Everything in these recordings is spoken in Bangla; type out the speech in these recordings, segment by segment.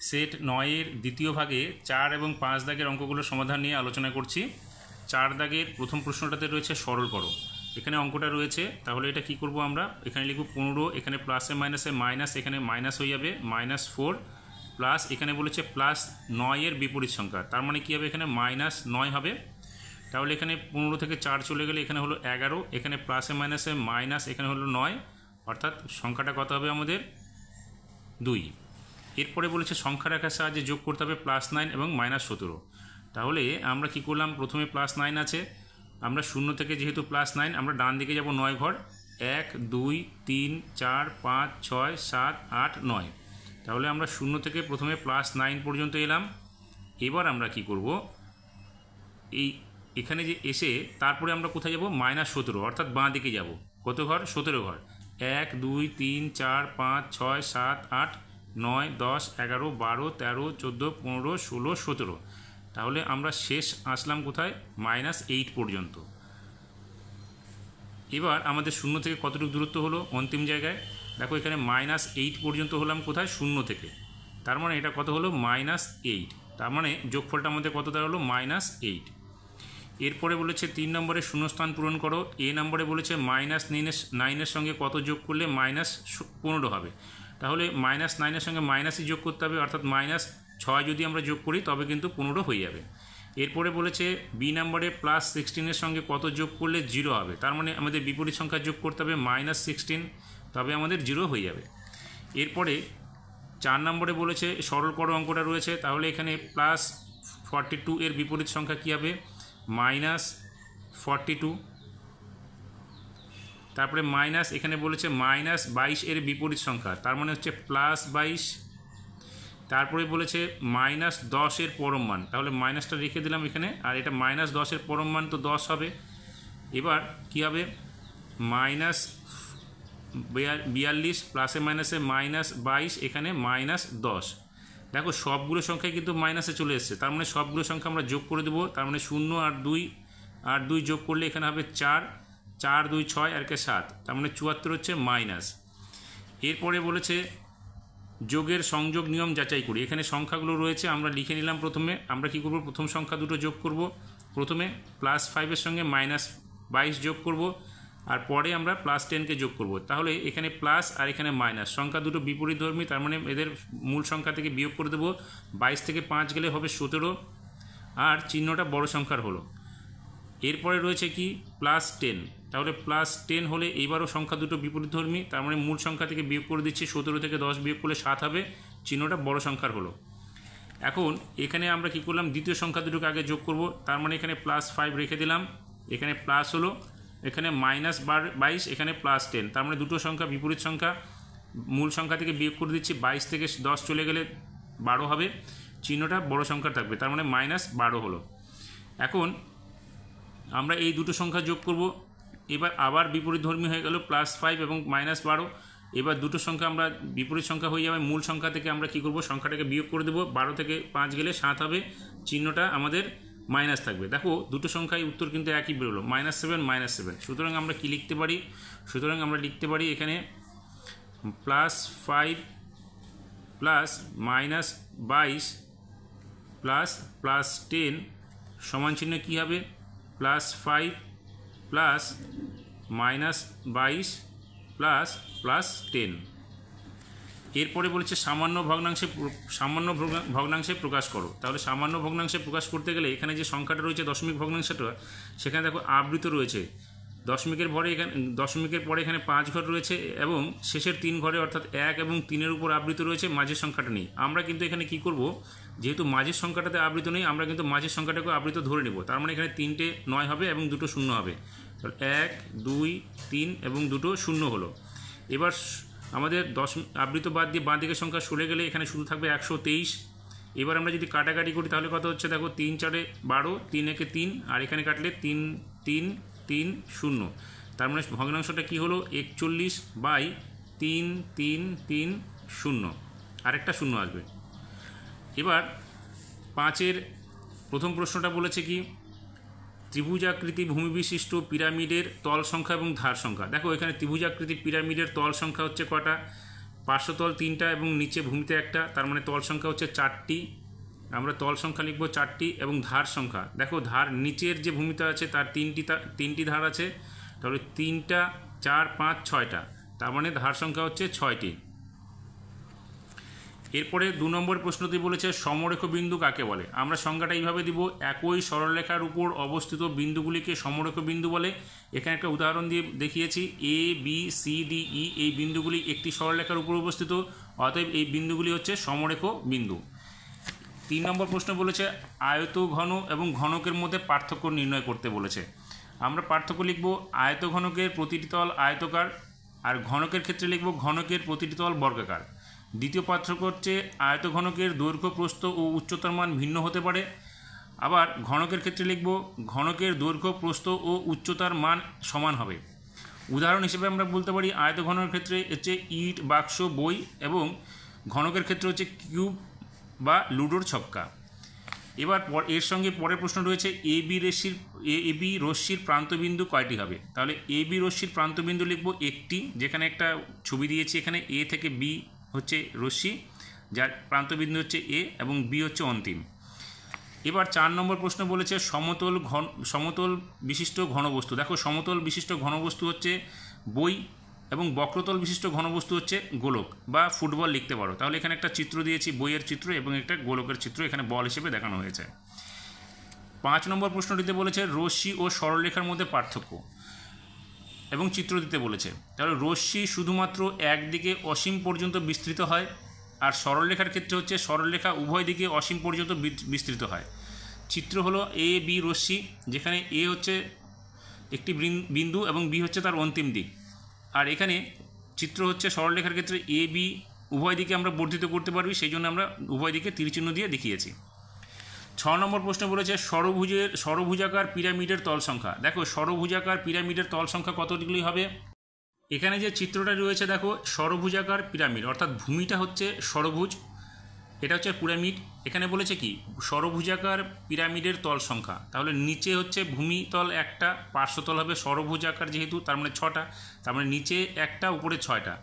সেট নয়ের দ্বিতীয় ভাগে চার এবং পাঁচ দাগের অঙ্কগুলোর সমাধান নিয়ে আলোচনা করছি। চার দাগের প্রথম প্রশ্নটাতে রয়েছে সরল করো। এখানে অঙ্কটা রয়েছে, তাহলে এটা কি করব আমরা? এখানে লিখব পনেরো, এখানে প্লাসে মাইনাসে মাইনাস এখানে মাইনাস হয়ে যাবে মাইনাস ফোর প্লাস এখানে বলেছে প্লাস নয়ের বিপরীত সংখ্যা। তার মানে কী হবে এখানে? মাইনাস নয় হবে। তাহলে এখানে পনেরো থেকে চার চলে গেলে এখানে হলো এগারো, এখানে প্লাসে মাইনাসে মাইনাস এখানে হলো নয়। অর্থাৎ সংখ্যাটা কত হবে আমাদের? দুই। এরপরে বলেছে, সংখ্যা রেখার সাহায্যে যোগ করতে হবে প্লাস নাইন এবং মাইনাস সতেরো। তাহলে আমরা কি করলাম? প্রথমে প্লাস নাইন আছে। আমরা শূন্য থেকে যেহেতু প্লাস নাইন আমরা ডান দিকে যাব নয় ঘর। এক, দুই, তিন, চার, পাঁচ, ছয়, সাত, আট, নয়। তাহলে আমরা শূন্য থেকে প্রথমে প্লাস নাইন পর্যন্ত এলাম। এবার আমরা কি করব? এই এখানে যে এসে তারপরে আমরা কোথায় যাব? মাইনাস সতেরো, অর্থাৎ বাঁ দিকে যাব। কত ঘর? সতেরো ঘর। এক, দুই, তিন, চার, পাঁচ, ছয়, সাত, আট নয়, দশ, এগারো, বারো, তেরো, চোদ্দ, পনেরো, ষোলো, সতেরো। তাহলে আমরা শেষ আসলাম কোথায়? মাইনাস এইট পর্যন্ত। এবার আমাদের শূন্য থেকে কতটুকু দূরত্ব হলো? অন্তিম জায়গায়। দেখো এখানে মাইনাস এইট পর্যন্ত হলাম কোথায়? শূন্য থেকে। তার মানে এটা কত হলো? Minus eight. তার মানে যোগফলটা আমাদের কত দাঁড়াল? Minus eight. এরপরে বলেছে তিন নম্বরে শূন্যস্থান পূরণ করো। এ নম্বরে বলেছে মাইনাস নাইনের নাইনের সঙ্গে কত যোগ করলে মাইনাস পনেরো হবে। তাহলে মাইনাস নাইনের সঙ্গে মাইনাসই যোগ করতে হবে, অর্থাৎ মাইনাস ছয় যদি আমরা যোগ করি, তবে কিন্তু পনেরো হয়ে যাবে। এরপরে বলেছে বি নাম্বারে প্লাস সিক্সটিনের সঙ্গে কত যোগ করলে জিরো হবে? তার মানে আমাদের বিপরীত সংখ্যা যোগ করতে হবে মাইনাস সিক্সটিন তবে আমাদের জিরো হয়ে যাবে। এরপরে চার নম্বরে বলেছে সরল করো অঙ্কটা রয়েছে, তাহলে এখানে প্লাস ফর্টি টু এর বিপরীত সংখ্যা কী হবে? মাইনাস ফর্টি টু তারপরে মাইনাস, এখানে বলেছে মাইনাস বাইশ এর বিপরীত সংখ্যা, তার মানে হচ্ছে প্লাস বাইশ। তারপরে বলেছে মাইনাস দশের পরম মান, তাহলে মাইনাসটা রেখে দিলাম এখানে, আর এটা মাইনাস দশের পরম মান তো দশ হবে। এবার কী হবে? মাইনাস বিয়াল্লিশ প্লাসে মাইনাসে মাইনাস বাইশ, এখানে মাইনাস দশ। দেখো, সবগুলো সংখ্যায় কিন্তু মাইনাসে চলে এসছে, তার মানে সবগুলো সংখ্যা আমরা যোগ করে দেবো, তার মানে শূন্য আর দুই আর দুই যোগ করলে এখানে হবে চার চার, দুই, ছয়, আর কে সাত। তার মানে চুয়াত্তর হচ্ছে মাইনাস। এরপরে বলেছে, যোগের সংযোগ নিয়ম যাচাই করি। এখানে সংখ্যাগুলো রয়েছে, আমরা লিখে নিলাম প্রথমে। আমরা কি করব? প্রথম সংখ্যা দুটো যোগ করব। প্রথমে প্লাস ফাইভের সঙ্গে মাইনাস বাইশ যোগ করব, আর পরে আমরা প্লাস টেনকে যোগ করব। তাহলে এখানে প্লাস আর এখানে মাইনাস সংখ্যা দুটো বিপরীত ধর্মী তার মানে এদের মূল সংখ্যা থেকে বিয়োগ করে দেবো। বাইশ থেকে পাঁচ গেলে হবে সতেরো, আর চিহ্নটা বড় সংখ্যার হলো। এরপরে রয়েছে কি? প্লাস টেন তাহলে প্লাস টেন হলে এইবারও সংখ্যা দুটো বিপরীত ধর্মী, তার মানে মূল সংখ্যা থেকে বিয়োগ করে দিচ্ছি সতেরো থেকে দশ, বিয়োগ করলে সাত হবে, চিহ্নটা বড় সংখ্যার হলো। এখন এখানে আমরা কি করলাম? দ্বিতীয় সংখ্যা দুটোকে আগে যোগ করব, তার মানে এখানে প্লাস ফাইভ রেখে দিলাম, এখানে প্লাস হলো, এখানে মাইনাস বার বাইশ, এখানে প্লাস টেন তার মানে দুটো সংখ্যা বিপরীত সংখ্যা, মূল সংখ্যা থেকে বিয়োগ করে দিচ্ছি, বাইশ থেকে দশ চলে গেলে বারো হবে, চিহ্নটা বড় সংখ্যা থাকবে, তার মানে মাইনাস বারো হলো। এখন আমরা এই দুটো সংখ্যা যোগ করব। এবার আবার বিপরীত ধর্মী হয়ে গেল প্লাস ফাইভ এবং মাইনাস বারো। এবার দুটো সংখ্যা আমরা, বিপরীত সংখ্যা হয়ে যাবে, মূল সংখ্যা থেকে আমরা কী করব? সংখ্যাটাকে বিয়োগ করে দেবো। বারো থেকে পাঁচ গেলে সাত হবে, চিহ্নটা আমাদের মাইনাস থাকবে। দেখো, দুটো সংখ্যায় উত্তর কিন্তু একই বেরোলো মাইনাস সেভেন মাইনাস সেভেন সুতরাং আমরা কী লিখতে পারি? সুতরাং আমরা লিখতে পারি এখানে প্লাস ফাইভ প্লাস মাইনাস বাইশ প্লাস প্লাস টেন সমান চিহ্ন কী হবে? প্লাস ফাইভ প্লাস মাইনাস বাইশ প্লাস প্লাস টেন এরপরে বলেছে সামান্য ভগ্নাংশে সামান্য ভগ্না- ভগ্নাংশে প্রকাশ করো। তাহলে সামান্য ভগ্নাংশে প্রকাশ করতে গেলে এখানে যে সংখ্যাটা রয়েছে দশমিক ভগ্নাংশটা, সেখানে দেখো আবৃত রয়েছে। দশমিকের ভরে এখানে, দশমিকের পরে এখানে পাঁচ ঘর রয়েছে এবং শেষের তিন ঘরে অর্থাৎ এক এবং তিনের উপর আবৃত রয়েছে, মাঝের সংখ্যাটা নেই। আমরা কিন্তু এখানে কি করব? যেহেতু মাঝের সংখ্যাটাতে আবৃত নেই, আমরা কিন্তু মাঝের সংখ্যাটাকে আবৃত ধরে নেব। তার মানে এখানে তিনটে নয় হবে এবং দুটো শূন্য হবে। তাহলে এক, দুই, তিন এবং দুটো শূন্য হলো। এবার আমাদের দশ আবৃত বাদ দিয়ে বাঁ দিকের সংখ্যা সরে গেলে এখানে শুধু থাকবে একশো তেইশ। এবার আমরা যদি কাটাকাটি করি, তাহলে কত হচ্ছে? দেখো, তিন চারে বারো, তিন একে তিন, আর এখানে কাটলে তিন তিন তিন, শূন্য। তার মানে ভগ্নাংশটা কী হলো? একচল্লিশ বাই তিন তিন তিন, শূন্য। আরেকটা শূন্য আসবে। এবার পাঁচের প্রথম প্রশ্নটা বলেছে কি? ত্রিভুজাকৃতি ভূমিবিশিষ্ট পিরামিডের তল সংখ্যা এবং ধার সংখ্যা। দেখো, এখানে ত্রিভুজাকৃতি পিরামিডের তল সংখ্যা হচ্ছে কটা? পার্শ্বতল তিনটা এবং নিচে ভূমিতে একটা, তার মানে তল সংখ্যা হচ্ছে চারটি। আমরা তল সংখ্যা লিখব চারটি এবং ধার সংখ্যা। দেখো, ধার নিচের যে ভূমিটা আছে, তার তিনটি তিনটি ধার আছে। তাহলে তিনটা, চার, পাঁচ, ছয়টা। তার মানে ধার সংখ্যা হচ্ছে ছয়টি। এরপরে দু নম্বর প্রশ্নটি বলেছে সমরেখ বিন্দু কাকে বলে? আমরা সংজ্ঞাটা এইভাবে দিব, একই সরলরেখার উপর অবস্থিত বিন্দুগুলিকে সমরেখ বিন্দু বলে। এখানে একটা উদাহরণ দিয়ে দেখিয়েছি A B C D E এই বিন্দুগুলি একটি সরলরেখার উপর অবস্থিত, অতএব এই বিন্দুগুলি হচ্ছে সমরেখ বিন্দু তিন নম্বর প্রশ্ন বলেছে, আয়ত ঘন এবং ঘনকের মধ্যে পার্থক্য নির্ণয় করতে বলেছে। আমরা পার্থক্য লিখব, আয়ত ঘনকের প্রতিটি তল আয়তকার, আর ঘনকের ক্ষেত্রে লিখব ঘনকের প্রতিটি তল বর্গাকার। দ্বিতীয় পার্থক্য হচ্ছে আয়ত ঘনকের দৈর্ঘ্য, প্রস্থ ও উচ্চতার মান ভিন্ন হতে পারে। আবার ঘনকের ক্ষেত্রে লিখব, ঘনকের দৈর্ঘ্য, প্রস্থ ও উচ্চতার মান সমান হবে। উদাহরণ হিসেবে আমরা বলতে পারি আয়ত ঘনকের ক্ষেত্রে হচ্ছে ইট, বাক্স, বই এবং ঘনকের ক্ষেত্রে হচ্ছে কিউব বা লুডোর ছক্কা। এবার এর সঙ্গে পরের প্রশ্ন রয়েছে, এ বি রশ্মির এ বি রশ্মির প্রান্তবিন্দু কয়টি হবে? তাহলে এ বি রশ্মির প্রান্তবিন্দু লিখব একটি, যেখানে একটা ছবি দিয়েছি এখানে, এ থেকে বি হচ্ছে রশ্মি, যার প্রান্তবিন্দু হচ্ছে এ এবং বি হচ্ছে অন্তিম। এবার চার নম্বর প্রশ্ন বলেছে সমতল ঘন, সমতল বিশিষ্ট ঘনবস্তু। দেখো, সমতল বিশিষ্ট ঘনবস্তু হচ্ছে বই এবং বক্রতল বিশিষ্ট ঘনবস্তু হচ্ছে গোলক বা ফুটবল লিখতে পারো। তাহলে এখানে একটা চিত্র দিয়েছি, বইয়ের চিত্র এবং একটা গোলকের চিত্র, এখানে বল হিসেবে দেখানো হয়েছে। পাঁচ নম্বর প্রশ্নটিতে বলেছে রশ্মি ও সরলরেখার মধ্যে পার্থক্য। এবং চিত্র দিতে বলেছে। তাহলে রশ্মি শুধুমাত্র একদিকে অসীম পর্যন্ত বিস্তৃত হয় আর সরলরেখার ক্ষেত্রে হচ্ছে সরলরেখা উভয় দিকে অসীম পর্যন্ত বিস্তৃত হয়। চিত্র হলো এ বি রশ্মি, যেখানে এ হচ্ছে একটি বৃন- বিন্দু এবং বি হচ্ছে তার অন্তিম দিক। আর এখানে চিত্র হচ্ছে সরলরেখার ক্ষেত্রে এ বি উভয় দিকে আমরা বর্ধিত করতে পারবি, সেই জন্য আমরা উভয় দিকে তীরচিহ্ন দিয়ে দেখিয়েছি। ছ নম্বর প্রশ্ন বলেছে, ষড়ভুজের, ষড়ভুজাকার পিরামিডের তল সংখ্যা। দেখো, ষড়ভুজাকার পিরামিডের তল সংখ্যা কতগুলি হবে? এখানে যে চিত্রটা রয়েছে, দেখো, ষড়ভুজাকার পিরামিড, অর্থাৎ ভূমিটা হচ্ছে ষড়ভুজ, এটা হচ্ছে পিরামিড। এখানে বলেছে কি, ষড়ভুজাকার পিরামিডের তল সংখ্যা। তাহলে নিচে হচ্ছে ভূমিতল একটা পার্শ্বতল হবে ষড়ভুজাকার যেহেতু, তার মানে ছটা, তার মানে নিচে একটা, উপরে ছয়টা।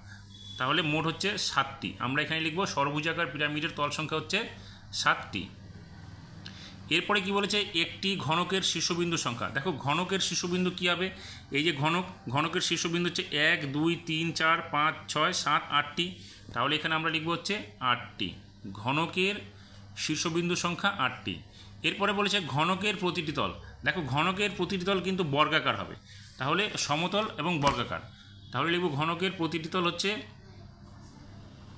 তাহলে মোট হচ্ছে সাতটি। আমরা এখানে লিখব, ষড়ভুজাকার পিরামিডের তল সংখ্যা হচ্ছে সাতটি। এরপরে কি বলেছে? একটি ঘনকের শীর্ষবিন্দু সংখ্যা। দেখো, ঘনকের শীর্ষবিন্দু কী হবে? এই যে ঘনক, ঘনকের শীর্ষবিন্দু হচ্ছে এক, দুই, তিন, চার, পাঁচ, ছয়, সাত, আটটি। তাহলে এখানে আমরা লিখব হচ্ছে আটটি। ঘনকের শীর্ষবিন্দু সংখ্যা আটটি। এরপরে বলেছে ঘনকের প্রতিটি তল। দেখো, ঘনকের প্রতিটি তল কিন্তু বর্গাকার হবে। তাহলে সমতল এবং বর্গাকার। তাহলে লিখব ঘনকের প্রতিটি তল হচ্ছে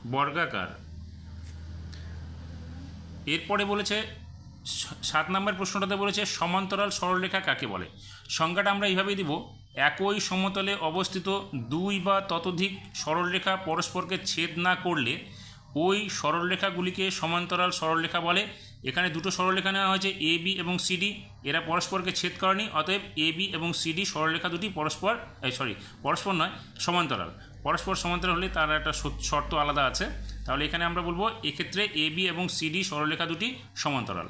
বর্গাকার। এরপরে বলেছে সাত নম্বর প্রশ্নটাতে বলেছে, সমান্তরাল সরলরেখা কাকে বলে? সংজ্ঞাটা আমরা এইভাবেই দিব, একই সমতলে অবস্থিত দুই বা ততোধিক সরলরেখা পরস্পরকে ছেদ না করলে ওই সরলরেখাগুলিকে সমান্তরাল সরলরেখা বলে। এখানে দুটো সরলরেখা নেওয়া হয়েছে, এ, বি এবং সিডি এরা পরস্পরকে ছেদ করেনি, অতএব এ, বি এবং সিডি সরলরেখা দুটি পরস্পর সরি, পরস্পর নয়, সমান্তরাল। পরস্পর সমান্তরাল হলে তার একটা শর্ত- আলাদা আছে। তাহলে এখানে আমরা বলব, এক্ষেত্রে এ, বি এবং সিডি সরলরেখা দুটি সমান্তরাল।